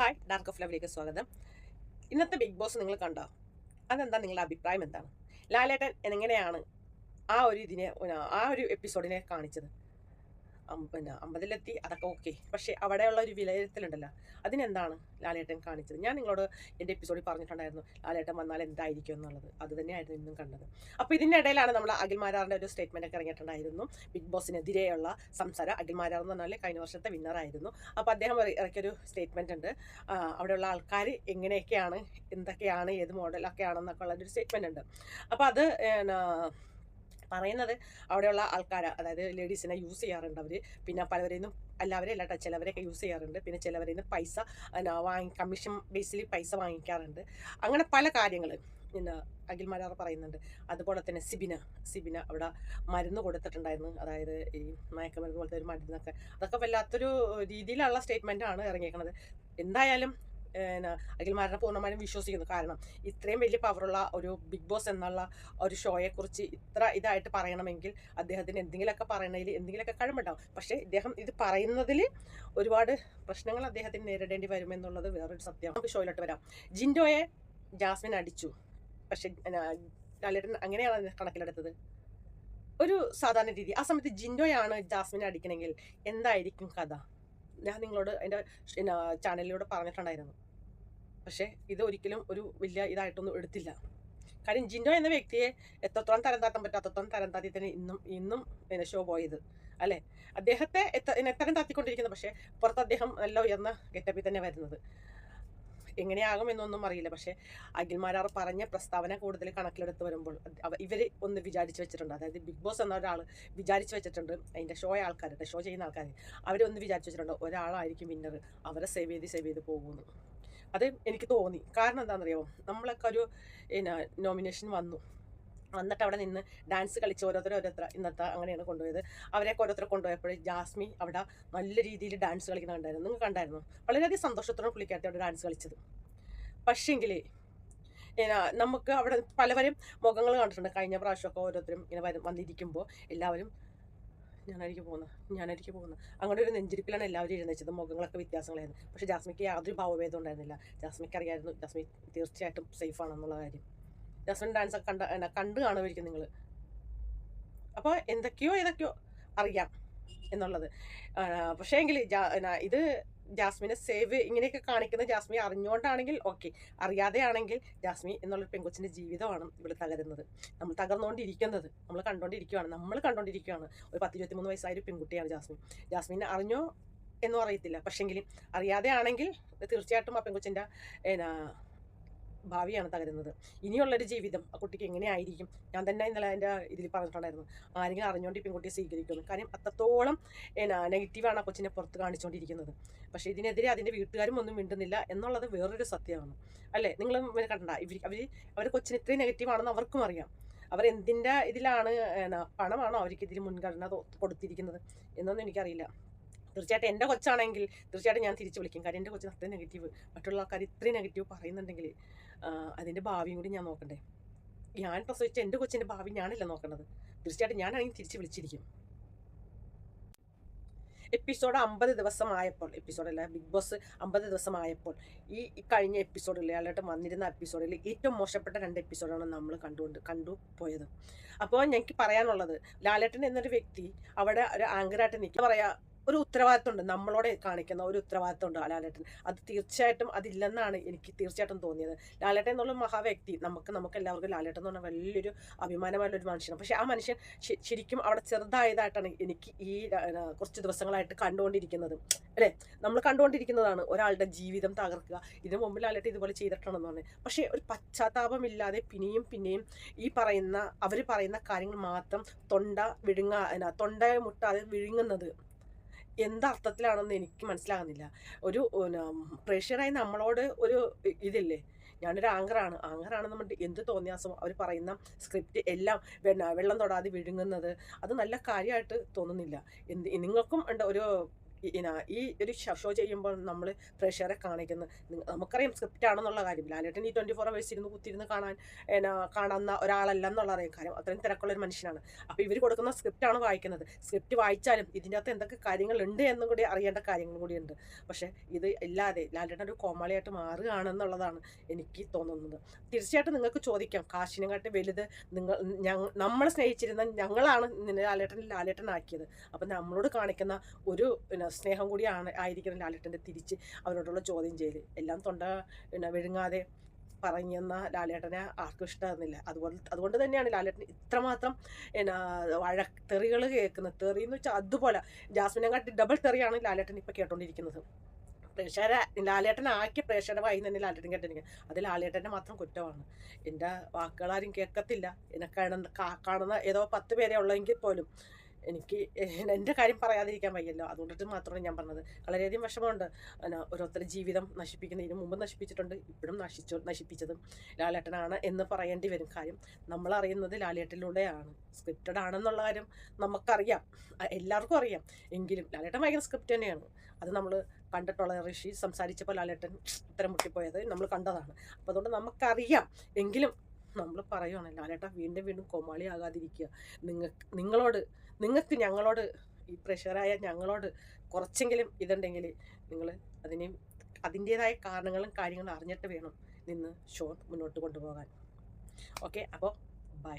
Hi dark of ലവിലേക്ക് സ്വാഗതം. ഇന്നത്തെ big boss നിങ്ങൾ കണ്ടോ? അതെന്താ നിങ്ങളുടെ അഭിപ്രായം എന്താണ്? ലാലേട്ടൻ എങ്ങനെയാണ് ആ ഒരു ഇതിനെ ആ ഒരു എപ്പിസോഡിനെ കാണിച്ചത്? പിന്നെ അമ്പതിലെത്തി അതൊക്കെ ഓക്കെ പക്ഷേ അവിടെയുള്ള ഒരു വിലയിരുത്തലുണ്ടല്ലോ. അതിനെന്താണ് ലാലേട്ടൻ കാണിച്ചത്? ഞാൻ നിങ്ങളോട് എന്റെ എപ്പിസോഡിൽ പറഞ്ഞിട്ടുണ്ടായിരുന്നു ലാലേട്ടൻ വന്നാൽ എന്തായിരിക്കും എന്നുള്ളത്. അത് തന്നെയായിരുന്നു ഇന്നും കണ്ടത്. അപ്പോൾ ഇതിന്റെ ഇടയിലാണ് നമ്മൾ അഖിൽമാരാറിന്റെ ഒരു സ്റ്റേറ്റ്മെന്റ് ഒക്കെ ഇറങ്ങിയിട്ടുണ്ടായിരുന്നു. ബിഗ് ബോസിനെതിരെയുള്ള സംസാരം. അഖിൽമാരാർ എന്ന് പറഞ്ഞാൽ കഴിഞ്ഞ വർഷത്തെ വിന്നറായിരുന്നു അപ്പോൾ അദ്ദേഹം ഇറ- ഇറക്കിയൊരു സ്റ്റേറ്റ്മെന്റ് ഉണ്ട്. അവിടെയുള്ള ആൾക്കാർ എങ്ങനെയൊക്കെയാണ് എന്തൊക്കെയാണ് ഏത് മോഡലൊക്കെയാണെന്നൊക്കെ ഉള്ളൊരു സ്റ്റേറ്റ്മെന്റ് ഉണ്ട്. അപ്പോൾ അത് പറയുന്നത് അവിടെയുള്ള ആൾക്കാർ അതായത് ലേഡീസിനെ യൂസ് ചെയ്യാറുണ്ട് അവർ പിന്നെ പലവരെയും എല്ലാവരെയും എല്ലാവരും അല്ല ചിലവരെയൊക്കെ യൂസ് ചെയ്യാറുണ്ട്. പിന്നെ ചിലവരിൽ നിന്ന് പൈസ വാങ്ങി കമ്മീഷൻ ബേസിൽ പൈസ വാങ്ങിക്കാറുണ്ട്. അങ്ങനെ പല കാര്യങ്ങൾ പിന്നെ അഖിൽമാരാർ പറയുന്നുണ്ട്. അതുപോലെ തന്നെ സിബിന സിബിന അവിടെ മരുന്ന് കൊടുത്തിട്ടുണ്ടായിരുന്നു. അതായത് ഈ മയക്കുമരുന്ന് പോലത്തെ ഒരു മരുന്നൊക്കെ. അതൊക്കെ വല്ലാത്തൊരു രീതിയിലുള്ള സ്റ്റേറ്റ്മെന്റ് ആണ് ഇറങ്ങിയേക്കുന്നത് എന്തായാലും പിന്നെ അഖിൽമാരനെ പൂർണമായും വിശ്വസിക്കുന്നു. കാരണം ഇത്രയും വലിയ പവറുള്ള ഒരു ബിഗ് ബോസ് എന്നുള്ള ഒരു ഷോയെക്കുറിച്ച് ഇത്ര ഇതായിട്ട് പറയണമെങ്കിൽ അദ്ദേഹത്തിന് എന്തെങ്കിലുമൊക്കെ പറയണതിൽ എന്തെങ്കിലുമൊക്കെ കഴിവുണ്ടാവും. പക്ഷേ ഇദ്ദേഹം ഇത് പറയുന്നതിൽ ഒരുപാട് പ്രശ്നങ്ങൾ അദ്ദേഹത്തിന് നേരിടേണ്ടി വരുമെന്നുള്ളത് വേറൊരു സത്യം. നമുക്ക് ഷോയിലോട്ട് വരാം. ജിൻഡോയെ ജാസ്മിൻ അടിച്ചു. പക്ഷേ ലാലേട്ടൻ അങ്ങനെയാണ് കണക്കിലെടുത്തത്? ഒരു സാധാരണ രീതി. ആ സമയത്ത് ജിൻഡോയാണ് ജാസ്മിനെ അടിക്കണമെങ്കിൽ എന്തായിരിക്കും കഥ? ഞാൻ നിങ്ങളോട് എന്റെ പിന്നെ ചാനലിലൂടെ പറഞ്ഞിട്ടുണ്ടായിരുന്നു. പക്ഷേ ഇത് ഒരിക്കലും ഒരു വലിയ ഇതായിട്ടൊന്നും എടുത്തില്ല. കാര്യം ജിൻഡോ എന്ന വ്യക്തിയെ എത്രത്തോളം തരം താത്താൻ പറ്റും അത്രത്തോളം തരം താത്തി തന്നെ ഇന്നും ഇന്നും പിന്നെ ഷോ പോയത് അല്ലേ? അദ്ദേഹത്തെ എത്ര എത്തരം താത്തിക്കൊണ്ടിരിക്കുന്നത് പക്ഷേ പുറത്ത് അദ്ദേഹം നല്ല ഉയർന്ന ഗെറ്റപ്പിൽ തന്നെ വരുന്നത്. എങ്ങനെയാകും എന്നൊന്നും അറിയില്ല. പക്ഷേ അഖിൽമാരാർ പറഞ്ഞ പ്രസ്താവന കൂടുതൽ കണക്കിലെടുത്ത് വരുമ്പോൾ ഇവർ ഒന്ന് വിചാരിച്ചു വെച്ചിട്ടുണ്ട്. അതായത് ബിഗ് ബോസ് എന്ന ഒരാൾ വിചാരിച്ചു വെച്ചിട്ടുണ്ട് അതിന്റെ ഷോ ആൾക്കാരുടെ ഷോ ചെയ്യുന്ന ആൾക്കാർ അവരൊന്ന് വിചാരിച്ചു വെച്ചിട്ടുണ്ട് ഒരാളായിരിക്കും വിന്നർ അവരെ സേവ് ചെയ്ത് സേവ് ചെയ്ത് പോകുന്നു. അത് എനിക്ക് തോന്നി. കാരണം എന്താണെന്നറിയാമോ നമ്മളൊക്കെ ഒരു പിന്നെ നോമിനേഷൻ വന്നു. വന്നിട്ട് അവിടെ നിന്ന് ഡാൻസ് കളിച്ച് ഓരോരുത്തർ ഓരോരുത്തർ ഇന്നത്തെ അങ്ങനെയാണ് കൊണ്ടുപോയത്. അവരെയൊക്കെ ഓരോരുത്തർ കൊണ്ടുപോയപ്പോൾ ജാസ്മി അവിടെ നല്ല രീതിയിൽ ഡാൻസ് കളിക്കുന്ന കണ്ടായിരുന്നു. നിങ്ങൾ കണ്ടായിരുന്നു? വളരെയധികം സന്തോഷത്തോടെ പുള്ളിക്കാരത്തി അവിടെ ഡാൻസ് കളിച്ചത്. പക്ഷേങ്കിൽ നമുക്ക് അവിടെ പലവരും മുഖങ്ങൾ കണ്ടിട്ടുണ്ട്. കഴിഞ്ഞ പ്രാവശ്യമൊക്കെ ഓരോരുത്തരും ഇങ്ങനെ വന്നിരിക്കുമ്പോൾ എല്ലാവരും ഞാനായിരിക്കും പോകുന്നത് ഞാനായിരിക്കും പോകുന്നത് അങ്ങനെ ഒരു നെഞ്ചിരിപ്പിലാണ് എല്ലാവരും എഴുന്നേച്ചത് മുഖങ്ങളൊക്കെ വ്യത്യാസങ്ങളായിരുന്നു. പക്ഷേ ജാസ്മിക്ക് യാതൊരു ഭാവഭേദം ഉണ്ടായിരുന്നില്ല. ജാസ്മിക്ക് അറിയായിരുന്നു ജാസ്മി തീർച്ചയായിട്ടും സേഫ് ആണെന്നുള്ള കാര്യം. ജാസ്മിൻ ഡാൻസ് ഒക്കെ കണ്ട കണ്ട് കാണുമായിരിക്കും നിങ്ങൾ അപ്പോൾ എന്തൊക്കെയോ ഏതൊക്കെയോ അറിയാം എന്നുള്ളത്. പക്ഷേ എങ്കിൽ ഇത് ജാസ്മിനെ സേവ് ഇങ്ങനെയൊക്കെ കാണിക്കുന്ന ജാസ്മി അറിഞ്ഞുകൊണ്ടാണെങ്കിൽ ഓക്കെ അറിയാതെ ആണെങ്കിൽ ജാസ്മി എന്നുള്ളൊരു പെൺകൊച്ചിന്റെ ജീവിതമാണ് ഇവിടെ തകരുന്നത്. നമ്മൾ തകർന്നുകൊണ്ടിരിക്കുന്നത് നമ്മൾ കണ്ടുകൊണ്ടിരിക്കുകയാണ് നമ്മൾ കണ്ടുകൊണ്ടിരിക്കുകയാണ് ഒരു പത്ത് ഇരുപത്തിമൂന്ന് വയസ്സായ ഒരു പെൺകുട്ടിയാണ് ജാസ്മിൻ ജാസ്മിനെ അറിഞ്ഞോ എന്നും അറിയത്തില്ല പക്ഷെങ്കിലും അറിയാതെ ആണെങ്കിൽ തീർച്ചയായിട്ടും ആ പെൺകൊച്ചിന്റെ എന്നാ ഭാവിയാണ് തകരുന്നത്. ഇനിയുള്ളൊരു ജീവിതം ആ കുട്ടിക്ക് എങ്ങനെയായിരിക്കും ഞാൻ തന്നെ ഇന്നലെ എന്റെ ഇതിൽ പറഞ്ഞിട്ടുണ്ടായിരുന്നു. ആരെങ്കിലും അറിഞ്ഞുകൊണ്ട് ഈ പെൺകുട്ടിയെ സ്വീകരിക്കുന്നു കാര്യം അത്രത്തോളം എന്നാ നെഗറ്റീവാണ് ആ കൊച്ചിനെ പുറത്ത് കാണിച്ചുകൊണ്ടിരിക്കുന്നത് പക്ഷേ ഇതിനെതിരെ അതിന്റെ വീട്ടുകാരും ഒന്നും മിണ്ടുന്നില്ല എന്നുള്ളത് വേറൊരു സത്യമാണ്. അല്ലേ? നിങ്ങൾ കണ്ട? ഇവർ അവർ അവരെ കൊച്ചിന് ഇത്രയും നെഗറ്റീവ് ആണെന്ന് അവർക്കും അറിയാം. അവർ എന്തിന്റെ ഇതിലാണ് എന്നാ പണമാണോ അവർക്ക് മുൻഗണന കൊടുത്തിരിക്കുന്നത് എന്നൊന്നും എനിക്കറിയില്ല. തീർച്ചയായിട്ടും എന്റെ കൊച്ചാണെങ്കിൽ തീർച്ചയായിട്ടും ഞാൻ തിരിച്ചു വിളിക്കും. കാര്യം എന്റെ കൊച്ചിന് അത്രയും നെഗറ്റീവ് മറ്റുള്ള ആൾക്കാർ ഇത്രയും നെഗറ്റീവ് പറയുന്നുണ്ടെങ്കിൽ അതിന്റെ ഭാവിയും കൂടി ഞാൻ നോക്കണ്ടേ? ഞാൻ പ്രസവിച്ച എന്റെ കൊച്ചിന്റെ ഭാവി ഞാനല്ല നോക്കുന്നത് തീർച്ചയായിട്ടും ഞാനാണെങ്കിൽ തിരിച്ച് വിളിച്ചിരിക്കും. എപ്പിസോഡ് അമ്പത് ദിവസമായപ്പോൾ എപ്പിസോഡല്ല ബിഗ് ബോസ് അമ്പത് ദിവസമായപ്പോൾ ഈ കഴിഞ്ഞ എപ്പിസോഡിൽ ലാലേട്ടൻ വന്നിരുന്ന എപ്പിസോഡിൽ ഏറ്റവും മോശപ്പെട്ട രണ്ട് എപ്പിസോഡാണ് നമ്മൾ കണ്ടുകൊണ്ട് കണ്ടു പോയത്. അപ്പോൾ എനിക്ക് പറയാനുള്ളത് ലാലേട്ടൻ എന്നൊരു വ്യക്തി അവിടെ ഒരു ആങ്കറായിട്ട് നിൽക്കുക പറയാ ഒരു ഉത്തരവാദിത്തമുണ്ട് നമ്മളോട് കാണിക്കുന്ന ഒരു ഉത്തരവാദിത്തമുണ്ട് ലാലേട്ടൻ അത് തീർച്ചയായിട്ടും അതില്ലെന്നാണ് എനിക്ക് തീർച്ചയായിട്ടും തോന്നിയത്. ലാലേട്ടൻ എന്നുള്ള മഹാവ്യക്തി നമുക്ക് നമുക്ക് എല്ലാവർക്കും ലാലേട്ടൻ എന്ന് പറഞ്ഞാൽ വലിയൊരു അഭിമാനമായുള്ള ഒരു മനുഷ്യനാണ്. പക്ഷേ ആ മനുഷ്യൻ ശരിക്കും അവിടെ ചെറുതായതായിട്ടാണ് എനിക്ക് ഈ കുറച്ച് ദിവസങ്ങളായിട്ട് കണ്ടുകൊണ്ടിരിക്കുന്നത്. അല്ലേ? നമ്മൾ കണ്ടുകൊണ്ടിരിക്കുന്നതാണ് ഒരാളുടെ ജീവിതം തകർക്കുക. ഇതിനു മുമ്പ് ലാലേട്ടൻ ഇതുപോലെ ചെയ്തിട്ടുണ്ടെന്ന് പറഞ്ഞു. പക്ഷേ ഒരു പശ്ചാത്താപമില്ലാതെ പിന്നെയും പിന്നെയും ഈ പറയുന്ന അവർ പറയുന്ന കാര്യങ്ങൾ മാത്രം തൊണ്ട വിഴുങ്ങ തൊണ്ടയെ തൊണ്ട മുട്ടാതെ വിഴുങ്ങുന്നത് എന്തർത്ഥത്തിലാണെന്ന് എനിക്ക് മനസ്സിലാകുന്നില്ല. ഒരു പ്രേക്ഷകരായി നമ്മളോട് ഒരു ഇതില്ലേ? ഞാനൊരു ആങ്കറാണ് ആങ്കറാണെന്ന് പറഞ്ഞിട്ട് എന്ത് തോന്നിയാസം അവർ പറയുന്ന സ്ക്രിപ്റ്റ് എല്ലാം വെള്ളം തൊടാതെ വിഴുങ്ങുന്നത് അത് നല്ല കാര്യമായിട്ട് തോന്നുന്നില്ല. എന്ത് നിങ്ങൾക്കും ഉണ്ട് ഒരു ഈ- ഒരു ഷോ ചെയ്യുമ്പോൾ നമ്മൾ പ്രേക്ഷകരെ കാണിക്കുന്നത് നമുക്കറിയാം സ്ക്രിപ്റ്റ് ആണെന്നുള്ള കാര്യം. ലാലേട്ടൻ ഈ ട്വന്റി ഫോർ അവേഴ്സ് ഇരുന്ന് കുത്തിരുന്ന് കാണാൻ എന്നാ കാണുന്ന ഒരാളല്ല എന്നുള്ള അറിയാം കാര്യം അത്രയും തിരക്കുള്ള ഒരു മനുഷ്യനാണ്. അപ്പോൾ ഇവർ കൊടുക്കുന്ന സ്ക്രിപ്റ്റ് ആണ് വായിക്കുന്നത്. സ്ക്രിപ്റ്റ് വായിച്ചാലും ഇതിന്റെ അകത്ത് എന്തൊക്കെ കാര്യങ്ങളുണ്ട് എന്നും കൂടി അറിയേണ്ട കാര്യങ്ങളും കൂടിയുണ്ട് പക്ഷേ ഇത് ഇല്ലാതെ ലാലേട്ടൻ ഒരു കോമാളിയായിട്ട് മാറുകയാണെന്നുള്ളതാണ് എനിക്ക് തോന്നുന്നത്. തീർച്ചയായിട്ടും നിങ്ങൾക്ക് ചോദിക്കാം. കാശിനെക്കാട്ടി വലുത് നിങ്ങൾ നമ്മളെ സ്നേഹിച്ചിരുന്ന ഞങ്ങളാണ് ലാലേട്ടൻ ലാലേട്ടൻ ലാലേട്ടനാക്കിയത്. അപ്പം നമ്മളോട് കാണിക്കുന്ന ഒരു സ്നേഹം കൂടിയാണ് ആയിരിക്കണം ലാലേട്ടന്റെ തിരിച്ച് അവരോടുള്ള ചോദ്യം ചെയ്യൽ എല്ലാം തൊണ്ട പിന്നെ വിഴുങ്ങാതെ പറഞ്ഞെന്ന ലാലേട്ടനെ ആർക്കും ഇഷ്ടമാകുന്നില്ല അതുപോലെ അതുകൊണ്ട് തന്നെയാണ് ലാലേട്ടൻ ഇത്രമാത്രം എന്നാ വഴ തെറികൾ കേൾക്കുന്നത്. തെറി എന്ന് വെച്ചാൽ അതുപോലെ. ജാസ്മിനെ കാട്ടി ഡബിൾ തെറിയാണ് ലാലേട്ടൻ ഇപ്പോൾ കേട്ടോണ്ടിരിക്കുന്നത്. പ്രേക്ഷകരെ ലാലേട്ടനാക്കിയ പ്രേക്ഷകരുടെ വായി തന്നെ ലാലേട്ടൻ കേട്ടിരിക്കുന്നത് അത് ലാലേട്ടന്റെ മാത്രം കുറ്റമാണ്. എന്റെ വാക്കുകൾ ആരും കേൾക്കത്തില്ല. എന്നെ കാണുന്ന കാണുന്ന ഏതോ പത്ത് പേരെ ഉള്ളെങ്കിൽ പോലും എനിക്ക് എന്റെ കാര്യം പറയാതിരിക്കാൻ വയ്യല്ലോ. അതുകൊണ്ടിട്ട് മാത്രമാണ് ഞാൻ പറഞ്ഞത്. വളരെയധികം വിഷമമുണ്ട്. ഓരോരുത്തരുടെ ജീവിതം നശിപ്പിക്കുന്ന ഇതിനു മുമ്പ് നശിപ്പിച്ചിട്ടുണ്ട്. ഇപ്പോഴും നശിച്ചു നശിപ്പിച്ചതും ലാലേട്ടനാണ് എന്ന് പറയേണ്ടി വരും കാര്യം നമ്മൾ അറിയുന്നത് ലാലേട്ടനിലൂടെയാണ്. സ്ക്രിപ്റ്റഡ് ആണെന്നുള്ള കാര്യം നമുക്കറിയാം. എല്ലാവർക്കും അറിയാം. എങ്കിലും ലാലേട്ടൻ ഭയങ്കര സ്ക്രിപ്റ്റ് തന്നെയാണ്. അത് നമ്മൾ കണ്ടിട്ടുള്ള ഋഷി സംസാരിച്ചപ്പോൾ ലാലേട്ടൻ ഇത്തരം മുട്ടിപ്പോയത് നമ്മൾ കണ്ടതാണ്. അപ്പോൾ അതുകൊണ്ട് നമുക്കറിയാം. എങ്കിലും നമ്മൾ പറയുവാണ് ലാലേട്ട വീണ്ടും വീണ്ടും കോമാളി ആകാതിരിക്കുക. നിങ്ങൾ നിങ്ങളോട് നിങ്ങൾക്ക് ഞങ്ങളോട് ഈ പ്രഷറായ ഞങ്ങളോട് കുറച്ചെങ്കിലും ഇതുണ്ടെങ്കിൽ നിങ്ങൾ അതിനെയും അതിന്റേതായ കാരണങ്ങളും കാര്യങ്ങളും അറിഞ്ഞിട്ട് വേണം നിന്ന് ഷോ മുന്നോട്ട് കൊണ്ടുപോകാൻ. ഓക്കെ അപ്പോൾ ബൈ